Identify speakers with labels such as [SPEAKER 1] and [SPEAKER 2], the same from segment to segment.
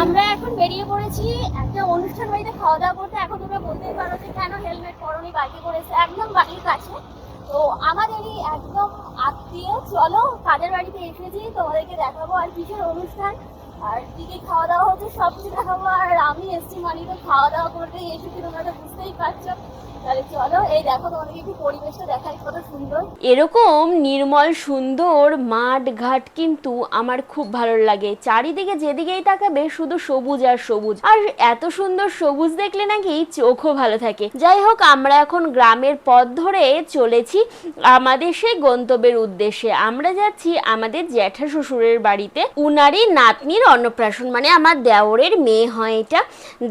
[SPEAKER 1] আমরা এখন বেরিয়ে পড়েছি একটা অনুষ্ঠান বাড়িতে খাওয়া দাওয়া করতে। এখন তোমরা বলতেই পারো যে কেন হেলমেট পরনি, বাইকে করেছে, একদম বাড়ির কাছে। তো আমাদেরই একদম আত্মীয়, চলো কাদের বাড়িতে এসেছি, তোমাদেরকে দেখাবো আর কিসের অনুষ্ঠান। আর কি কি খাওয়া দাওয়া হচ্ছে সব কিছু দেখাবো। আর আমি এসছি মানে তো খাওয়া দাওয়া করতে এসেছি, তোমরা তো বুঝতেই পারছ।
[SPEAKER 2] এরকম নির্মল, সুন্দর মাঠ ঘাট কিন্তু আমার খুব ভালো লাগে। চারিদিকে যেদিকেই তাকাবে শুধু সবুজ আর সবুজ। আর এত সুন্দর সবুজ দেখলে নাকি চোখও ভালো থাকে। যাই হোক, আমরা এখন গ্রামের পথ ধরে চলেছি আমাদের সেই গন্তব্যের উদ্দেশ্যে। আমরা যাচ্ছি আমাদের জ্যাঠা শ্বশুরের বাড়িতে। উনারই নাতনির অন্নপ্রাশন মানে আমার দেওরের মেয়ে হয় এটা।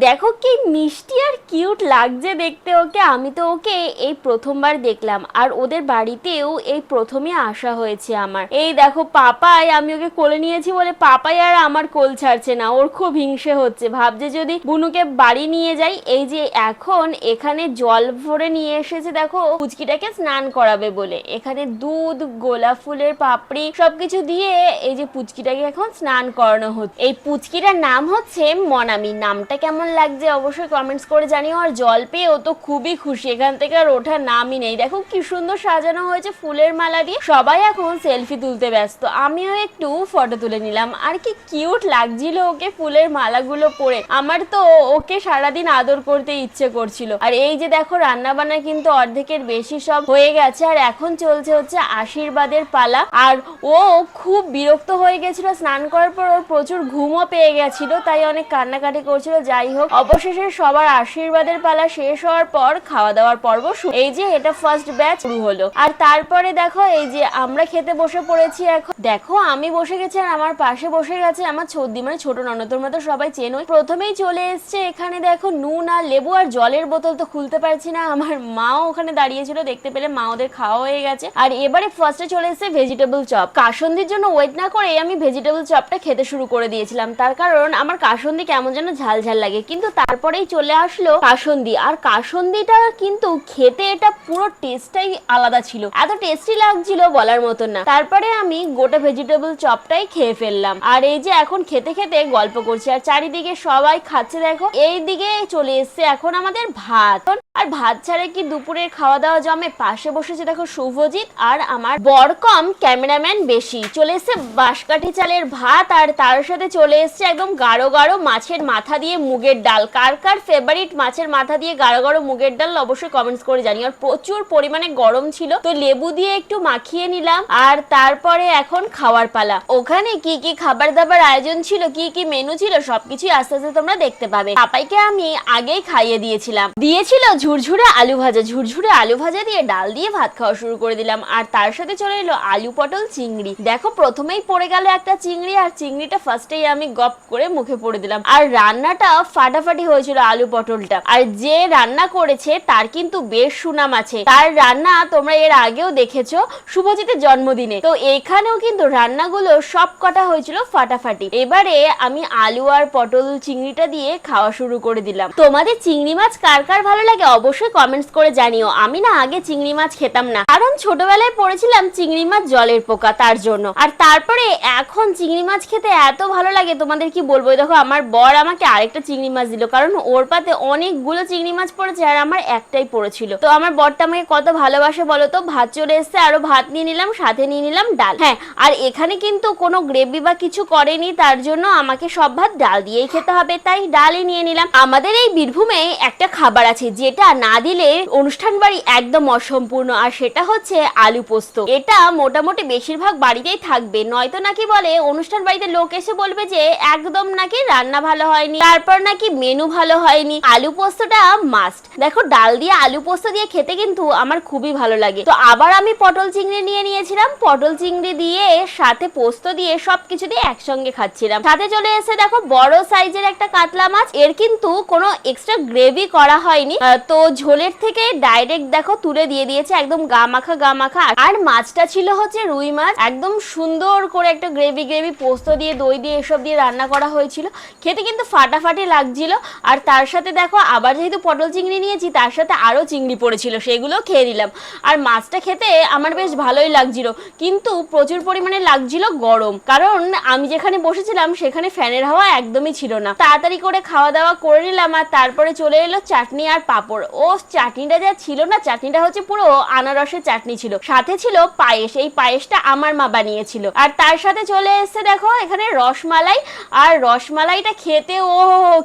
[SPEAKER 2] দেখো কি মিষ্টি আর কিউট লাগছে দেখতে ওকে, আমি তো ওকে এই প্রথমবার দেখলাম, আর ওদের বাড়িতেও এই প্রথমে আসা হয়েছে আমার। এই দেখো পাপাই, আমি ওকে কোলে নিয়েছি বলে পাপাই আর আমার কোল ছাড়ছে না, ওর খুব হিংসে হচ্ছে। ভাবছে যদি বুনুকে বাড়ি নিয়ে যাই, এই যে এখন এখানে জল ভরে নিয়ে এসেছে, দেখো পুচকিটাকে স্নান করাবে বলে। এখানে দুধ, গোলাপ ফুলের পাপড়ি, সবকিছু দিয়ে এই যে পুচকিটাকে এখন স্নান করানো হচ্ছে। এই পুচকিটার নাম হচ্ছে মনামি। নামটা কেমন লাগছে অবশ্যই কমেন্টস করে জানিও, আর জল পেয়ে ও তো খুবই খুশি। এখান থেকে আর ওঠার নামই নেই। দেখো কি সুন্দর সাজানো হয়েছে ফুলের মালা দিয়ে। সবাই এখন সেলফি তুলতে ব্যস্ত। আমিও একটু ফটো তুলে নিলাম। আর কি কিউট লাগছিল ওকে ফুলের মালাগুলো পরে। আমার তো ওকে সারাদিন আদর করতে ইচ্ছে করছিল। আর এই যে দেখো রান্না বান্না কিন্তু অর্ধেকের বেশি সব হয়ে গেছে। আর এখন চলছে হচ্ছে আশীর্বাদের পালা। আর ও খুব বিরক্ত হয়ে গেছিল। স্নান করার পর ওর প্রচুর ঘুমও পেয়ে গেছিল। তাই অনেক কান্নাকাটি করছিল। যাই হোক, অবশেষে সবার আশীর্বাদের পালা শেষ হওয়ার পর খাওয়া দাওয়ার পর্ব। এই যে এটা ফার্স্ট ব্যাচ শুরু হলো। আর তারপরে দেখো, এই যে আমরা খেতে বসে পড়েছি এখন। দেখো, আমি বসে গেছি আর আমার পাশে বসে গেছে আমার ছদ্দি মানে ছোট ননদ তোমরা তো সবাই চেনোই। প্রথমেই চলে এসছে এখানে দেখো নুন আর লেবু আর জলের বোতল তো খুলতে পারছি না। আমার মাও ওখানে দাঁড়িয়েছিল দেখতে পেলে মা ওদের খাওয়া হয়ে গেছে। আর এবারে ফার্স্টে চলে এসেছে ভেজিটেবল চপ কাসন্দির জন্য ওয়েট না করে আমি ভেজিটেবল চপটা খেতে শুরু করে দিয়েছিলাম। তার কারণ আমার কাসন্দি কেমন যেন ঝাল ঝাল লাগে। কিন্তু তারপরেই চলে আসলো কাসন্দি। আর কাসন্দিটা কিন্তু খেতে এটা পুরো টেস্টটাই আলাদা ছিল। এত টেস্টি লাগছিল বলার মতন না। তারপরে আমি গোটা ভেজিটেবল চপটাই খেয়ে ফেললাম। আর এই যে এখন খেতে খেতে গল্প করছি, আর চারিদিকে সবাই খাচ্ছে দেখো এই দিকে চলে এসছে এখন আমাদের ভাত। আর ভাত ছাড়া কি দুপুরের খাওয়া দাওয়া জমে? পাশে বসেছে দেখো শুভজিৎ আর আমার বর কম ক্যামেরাম্যান বেশি। চলে এসছে বাঁশকাঠি চালের ভাত আর তার সাথে চলে এসছে একদম গাঢ় গাঢ় মাছের মাথা দিয়ে মুগের ডাল। কার কার ফেভারিট মাছের মাথা দিয়ে গাঢ় গাঢ় মুগের ডাল? অবশ্যই কমেন্টস করে জানি আর প্রচুর পরিমাণে গরম ছিল, তো লেবু দিয়ে একটু মাখিয়ে নিলাম আর তারপরে এখন খাওয়ার পালা। ওখানে কি কি খাবার দাবার আয়োজন ছিল, কি কি মেনু ছিল, সবকিছুই আস্তে আস্তে তোমরা দেখতে পাবে। পাপাইকে আমি আগেই খাইয়ে দিয়েছিলাম। দিয়েছিল ঝুরঝুরে আলু ভাজা, ঝুরঝুরে আলু ভাজা দিয়ে ডাল দিয়ে ভাত খাওয়া শুরু করে দিলাম। আর তার সাথে চলে এলো আলু পটল চিংড়ি। দেখো, প্রথমেই পড়ে গেল একটা চিংড়ি, আর চিংড়িটা ফার্স্টেই আমি গপ করে মুখে পড়ে দিলাম। আর রান্নাটা ফাটাফাটি হয়েছিল আলু পটলটা। আর যে রান্না করেছে, তার কিন্তু বেশ সুনাম আছে। তার রান্না তোমরা এর আগেও দেখেছ, শুভজিতের জন্মদিনে। তো এখানেও কিন্তু রান্নাগুলো সব কটা হয়েছিল ফাটাফাটি। এবারে আমি আলু আর পটল চিংড়িটা দিয়ে খাওয়া শুরু করে দিলাম। তোমাদের চিংড়ি মাছ কার কার ভালো লাগে অবশ্যই কমেন্টস করে জানিও। আমি না আগে চিংড়ি মাছ খেতাম না। কারণ ছোটবেলায় পড়েছিলাম চিংড়ি মাছ জলের পোকা, তার জন্য। আর তারপরে এখন চিংড়ি মাছ খেতে এত ভালো লাগে, তোমাদের কি বলব? দেখো, আমার বর আমাকে আরেকটা চিংড়ি মাছ দিল। কারণ ওর পাতে অনেকগুলো চিংড়ি মাছ পড়েছে, আর আমার একটাই পড়েছিল। তো আমার বরটা আমাকে কত ভালোবাসে বলো তো? ভাত চলে এসছে, আরও ভাত নিয়ে নিলাম, সাথে নিয়ে নিলাম ডাল। হ্যাঁ আর এখানে কিন্তু কোনো গ্রেভি বা কিছু করেনি, তার জন্য আমাকে সব ভাত ডাল দিয়েই খেতে হবে। তাই ডালই নিয়ে নিলাম। আমাদের এই বীরভূমে একটা খাবার আছে, যেটা না দিলে অনুষ্ঠান বাড়ি একদম অসম্পূর্ণ। আর সেটা হচ্ছে আলু পোস্ত। এটা মোটামুটি বেশিরভাগ বাড়িতেই থাকবে। নয়তো নাকি বলে, অনুষ্ঠান বাড়িতে লোক এসে বলবে যে, একদম নাকি রান্না ভালো হয়নি। তারপর নাকি মেনু ভালো হয়নি। আলু পোস্তটা মাস্ট দেখো, ডাল দিয়ে আলু পোস্ত দিয়ে খেতে কিন্তু আমার খুবই ভালো লাগে। তো আবার আমি পটল চিংড়ি নিয়ে নিয়েছিলাম। পটল চিংড়ি দিয়ে সাথে পোস্ত দিয়ে সবকিছু দিয়ে একসঙ্গে খাচ্ছিলাম। সাথে চলে এসে দেখো, বড় সাইজের একটা কাতলা মাছ। এর কিন্তু কোনো এক্সট্রা গ্রেভি করা হয়নি। তো ঝোলের থেকে ডাইরেক্ট দেখো তুলে দিয়ে দিয়েছে একদম গা মাখা গা মাখা। আর মাছটা ছিল হচ্ছে রুই মাছ। একদম সুন্দর করে একটা গ্রেভি গ্রেভি পোস্ত দিয়ে, দই দিয়ে এসব দিয়ে রান্না করা হয়েছিল। খেতে কিন্তু ফাটাফাটি লাগছিল। আর তার সাথে দেখো আবার যেহেতু পটল চিংড়ি নিয়েছি, তার সাথে আরও চিংড়ি পড়েছিল, সেগুলো খেয়ে নিলাম। আর মাছটা খেতে আমার বেশ ভালোই লাগছিল। কিন্তু প্রচুর পরিমাণে লাগছিল গরম। কারণ আমি যেখানে বসেছিলাম, সেখানে ফ্যানের হাওয়া একদমই ছিল না। তাড়াতাড়ি করে খাওয়া দাওয়া করে নিলাম আর তারপরে চলে এলো চাটনি আর পাঁপড়। ও চাটনিটা যা ছিল না, চাটনিটা হচ্ছে পুরো আনারসের চাটনি ছিল। সাথে ছিল পায়েস, এই পায়েসটা আমার মা বানিয়েছিল। আর তার সাথে চলে এসেছে দেখো, এখানে রসমালাই। আর রসমালাইটা খেতে ও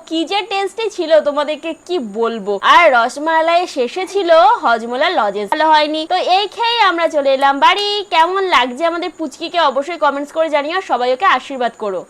[SPEAKER 2] কি যে টেস্টি ছিল তোমাদেরকে কি বলব। আর রসমালাই শেষে ছিল হজমোলা লজেস ভালো হয়নি। তো এই খেয়ে আমরা চলে এলাম। বাড়ি, কেমন লাগছে আমাদের পুচকিকে অবশ্যই কমেন্টস করে জানিও, সবাই ওকে আশীর্বাদ করো।